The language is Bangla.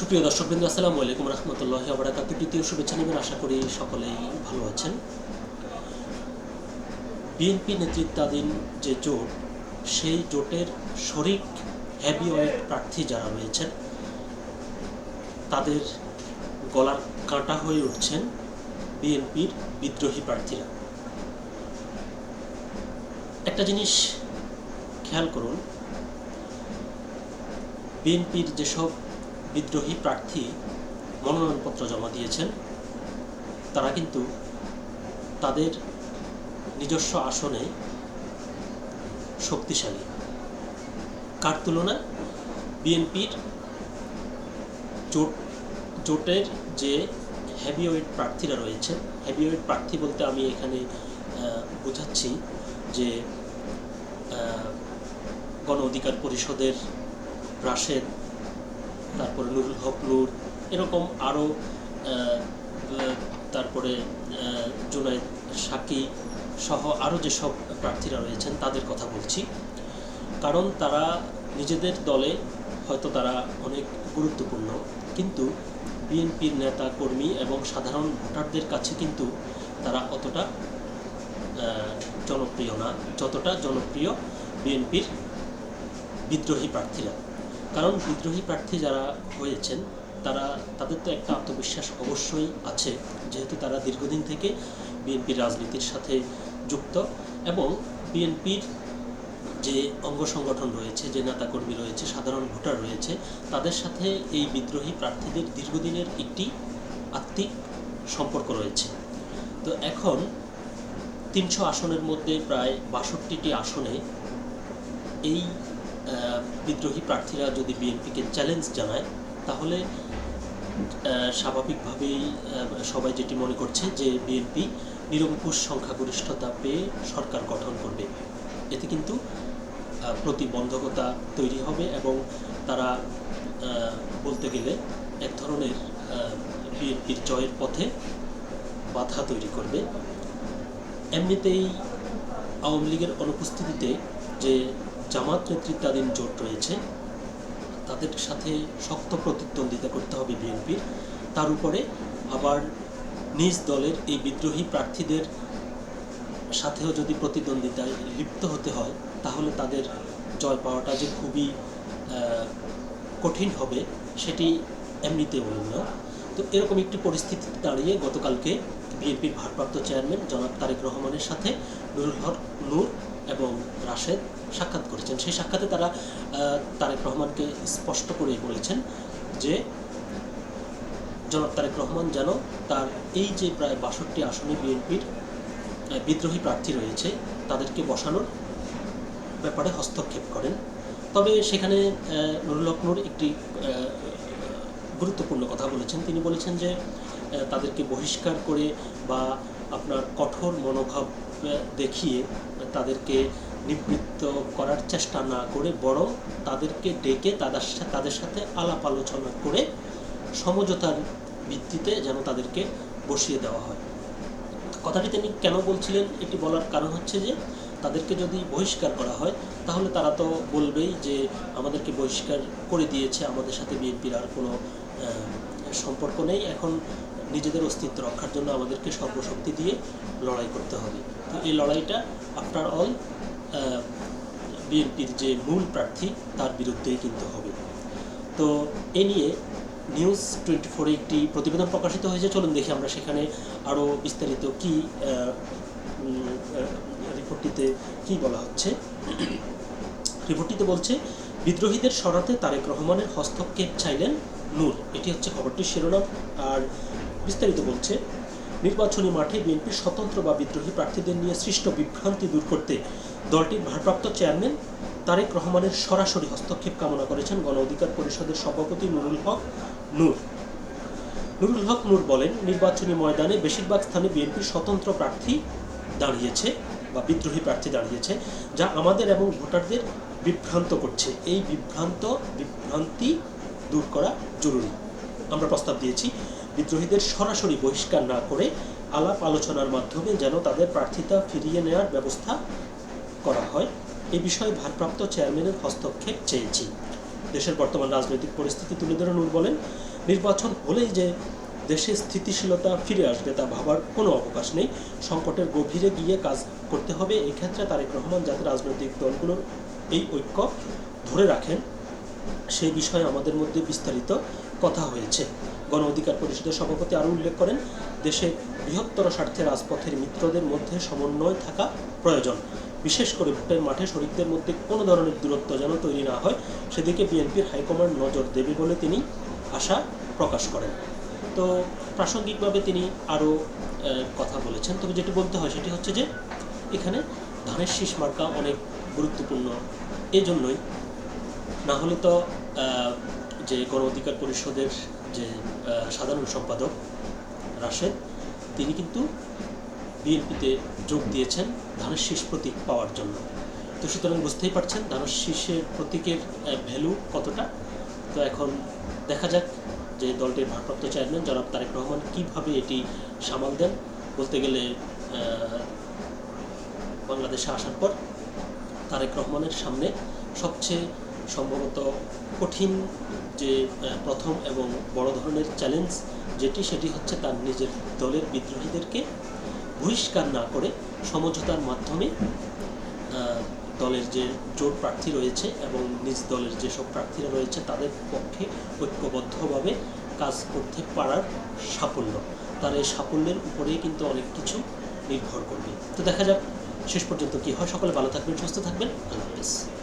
সুপ্রিয় দর্শকবৃন্দ আসসালামু আলাইকুম রহমতুল্লাহ আবরাকাত তৃতীয় শুভেচ্ছা নেবেন আশা করি সকলেই ভালো আছেন। বিএনপি নেতৃত্বাধীন যে জোট, সেই জোটের শরিক হ্যাভিওয়েট প্রার্থী যারা রয়েছেন, তাদের গলার কাঁটা হয়ে উঠছেন বিএনপির বিদ্রোহী প্রার্থীরা। একটা জিনিস খেয়াল করুন, বিএনপির যেসব বিদ্রোহী প্রার্থী মনোনয়নপত্র জমা দিয়েছেন। তারা কিন্তু তাদের নিজস্ব আসনে শক্তিশালী। কার তুলনায় বিএনপির জোট, জোটের যে হেভিওয়েট প্রার্থীরা রয়েছে হেভিওয়েট প্রার্থী বলতে আমি এখানে বোঝাচ্ছি যে গণ অধিকার পরিষদের, রাশেদ তারপরে নুরুল হক এরকম আরও তারপরে জুনায়েদ সাকি সহ আরও যেসব প্রার্থীরা রয়েছেন তাদের কথা বলছি। কারণ তারা নিজেদের দলে হয়তো তারা অনেক গুরুত্বপূর্ণ, কিন্তু বিএনপির নেতা কর্মী এবং সাধারণ ভোটারদের কাছে কিন্তু তারা অতটা জনপ্রিয় না, যতটা জনপ্রিয় বিএনপির বিদ্রোহী প্রার্থীরা। কারণ বিদ্রোহী প্রার্থী যারা হয়েছেন তারা, তাদের তো একটা আত্মবিশ্বাস অবশ্যই আছে, যেহেতু তারা দীর্ঘদিন থেকে বিএনপির রাজনীতির সাথে যুক্ত এবং বিএনপির যে অঙ্গ সংগঠন রয়েছে, যে নেতাকর্মী রয়েছে, সাধারণ ভোটার রয়েছে, তাদের সাথে এই বিদ্রোহী প্রার্থীদের দীর্ঘদিনের একটি আত্মিক সম্পর্ক রয়েছে। তো এখন তিনশো আসনের মধ্যে প্রায় বাষট্টিটি আসনে এই বিদ্রোহী প্রার্থীরা যদি বিএনপিকে চ্যালেঞ্জ জানায়, তাহলে স্বাভাবিকভাবেই সবাই যেটি মনে করছে যে বিএনপি নিরঙ্কুশ সংখ্যাগরিষ্ঠতা পেয়ে সরকার গঠন করবে। এতে কিন্তু প্রতিবন্ধকতা তৈরি হবে এবং তারা বলতে গেলে এক ধরনের বিএনপির জয়ের পথে বাধা তৈরি করবে। এমনিতেই আওয়ামী লীগের অনুপস্থিতিতে যে জামাত নেতৃত্বাধীন জোট রয়েছে। তাদের সাথে শক্ত প্রতিদ্বন্দ্বিতা করতে হবে বিএনপির তার উপরে আবার নিজ দলের এই বিদ্রোহী প্রার্থীদের সাথেও যদি প্রতিদ্বন্দ্বিতায় লিপ্ত হতে হয়, তাহলে তাদের জয় পাওয়াটা যে খুবই কঠিন হবে, সেটি এমনিতে না তো এরকম একটি পরিস্থিতিতে দাঁড়িয়ে গতকালকে বিএনপির ভারপ্রাপ্ত চেয়ারম্যান জনাব তারেক রহমানের সাথে নুরুল হক, নূর এবং রাশেদ সাক্ষাৎ করেছেন। সেই সাক্ষাতে তারা তারেক রহমানকে স্পষ্ট করে বলেছেন যে, জনাব তারেক রহমান যেন তার এই যে প্রায় বাষট্টি আসনে বিএনপির বিদ্রোহী প্রার্থী রয়েছে, তাদেরকে বসানোর ব্যাপারে হস্তক্ষেপ করেন। তবে সেখানে নুরুল একটি গুরুত্বপূর্ণ কথা বলেছেন। তিনি বলেছেন যে তাদেরকে বহিষ্কার করে বা আপনার কঠোর মনোভাব দেখিয়ে তাদেরকে নিবৃত্ত করার চেষ্টা না করে বড় তাদেরকে ডেকে তাদের তাদের সাথে আলাপ আলোচনা করে সমঝোতার ভিত্তিতে যেন তাদেরকে বসিয়ে দেওয়া হয়। কথাটি তিনি কেন বলছিলেন এটি বলার কারণ হচ্ছে যে, তাদেরকে যদি বহিষ্কার করা হয়, তাহলে তারা তো বলবেই যে, আমাদেরকে বহিষ্কার করে দিয়েছে, আমাদের সাথে বিএনপির আর কোনো সম্পর্ক নেই। এখন নিজেদের অস্তিত্ব রক্ষার জন্য আমাদেরকে সর্বশক্তি দিয়ে লড়াই করতে হবে। তো এই লড়াইটা আফটার অল বিএনপির যে মূল প্রার্থী, তার বিরুদ্ধেই কিন্তু হবে। তো এ নিয়ে নিউজ টোয়েন্টি ফোরে একটি প্রতিবেদন প্রকাশিত হয়েছে। চলুন দেখি আমরা সেখানে আরও বিস্তারিত কি রিপোর্টটিতে কি বলা হচ্ছে। রিপোর্টটিতে বলছে, বিদ্রোহীদের সরাতে তারেক রহমানের হস্তক্ষেপ চাইলেন নূর। এটি হচ্ছে খবরটির শিরোনাম। আর বিস্তারিত বলছে নির্বাচনী মাঠে বিএনপির স্বতন্ত্র বা বিদ্রোহী প্রার্থীদের নিয়ে সৃষ্ট বিভ্রান্তি দূর করতে দলটির ভারপ্রাপ্ত চেয়ারম্যান তারেক রহমানের সরাসরি হস্তক্ষেপ কামনা করেছেন গণ অধিকার পরিষদের সভাপতি নুরুল হক নূর। নুরুল হক নূর বলেন, নির্বাচনী ময়দানে বেশিরভাগ স্থানে বিএনপির স্বতন্ত্র প্রার্থী দাঁড়িয়েছে বা বিদ্রোহী প্রার্থী দাঁড়িয়েছে, যা আমাদের এবং ভোটারদের বিভ্রান্ত করছে। এই বিভ্রান্ত, বিভ্রান্তি দূর করা জরুরি। আমরা প্রস্তাব দিয়েছি। বিদ্রোহীদের সরাসরি বহিষ্কার না করে আলাপ আলোচনার মাধ্যমে যেন তাদের প্রার্থিতা ফিরিয়ে নেওয়ার ব্যবস্থা করা হয়। এ বিষয়ে ভারপ্রাপ্ত চেয়ারম্যানের হস্তক্ষেপ চেয়েছি। দেশের বর্তমান রাজনৈতিক পরিস্থিতি তুলে ধরে নূর বলেন, নির্বাচন হলেই যে দেশে স্থিতিশীলতা ফিরে আসবে তা ভাবার কোনো অবকাশ নেই। সংকটের গভীরে গিয়ে কাজ করতে হবে। এক্ষেত্রে তারেক রহমান যাতে রাজনৈতিক দলগুলোর এই ঐক্য ধরে রাখেন সেই বিষয়ে আমাদের মধ্যে বিস্তারিত কথা হয়েছে। গণ অধিকার পরিষদের সভাপতি আরও উল্লেখ করেন, দেশে বৃহত্তর স্বার্থে রাজপথের মিত্রদের মধ্যে সমন্বয় থাকা প্রয়োজন। বিশেষ করে ভোটের মাঠে শরিকদের মধ্যে কোনো ধরনের দূরত্ব যেন তৈরি না হয়, সেদিকে বিএনপির হাইকমান্ড নজর দেবে বলে তিনি আশা প্রকাশ করেন। তো প্রাসঙ্গিকভাবে তিনি আরও কথা বলেছেন। তবে যেটি বলতে হয় সেটি হচ্ছে যে, এখানে ধানের শীষ মার্কা অনেক গুরুত্বপূর্ণ। এজন্যই না হলে তো যে গণ অধিকার পরিষদের যে সাধারণ সম্পাদক রাশেদ, তিনি কিন্তু বিএনপিতে যোগ দিয়েছেন ধানের শীষ প্রতীক পাওয়ার জন্য। তো সুতরাং বুঝতেই পারছেন ধানের শীষের প্রতীকের ভ্যালু কতটা। তো এখন দেখা যাক যে দলটির ভারপ্রাপ্ত চেয়ারম্যান জনাব তারেক রহমান কীভাবে এটি সামাল দেন। বলতে গেলে বাংলাদেশে আসার পর তারেক রহমানের সামনে সবচেয়ে সম্ভবত কঠিন যে প্রথম এবং বড় ধরনের চ্যালেঞ্জ যেটি সেটি হচ্ছে তার নিজের দলের বিদ্রোহীদেরকে বহিষ্কার না করে সমঝোতার মাধ্যমে দলের যে জোট প্রার্থী রয়েছে এবং নিজ দলের যেসব প্রার্থীরা রয়েছে তাদের পক্ষে ঐক্যবদ্ধভাবে কাজ করতে পারার সাফল্য। তার এই সাফল্যের উপরেই কিন্তু অনেক কিছু নির্ভর করবে। তো দেখা যাক, শেষ পর্যন্ত কি হয়। সকলে ভালো থাকবেন, সুস্থ থাকবেন। আল্লাহ হাফেজ।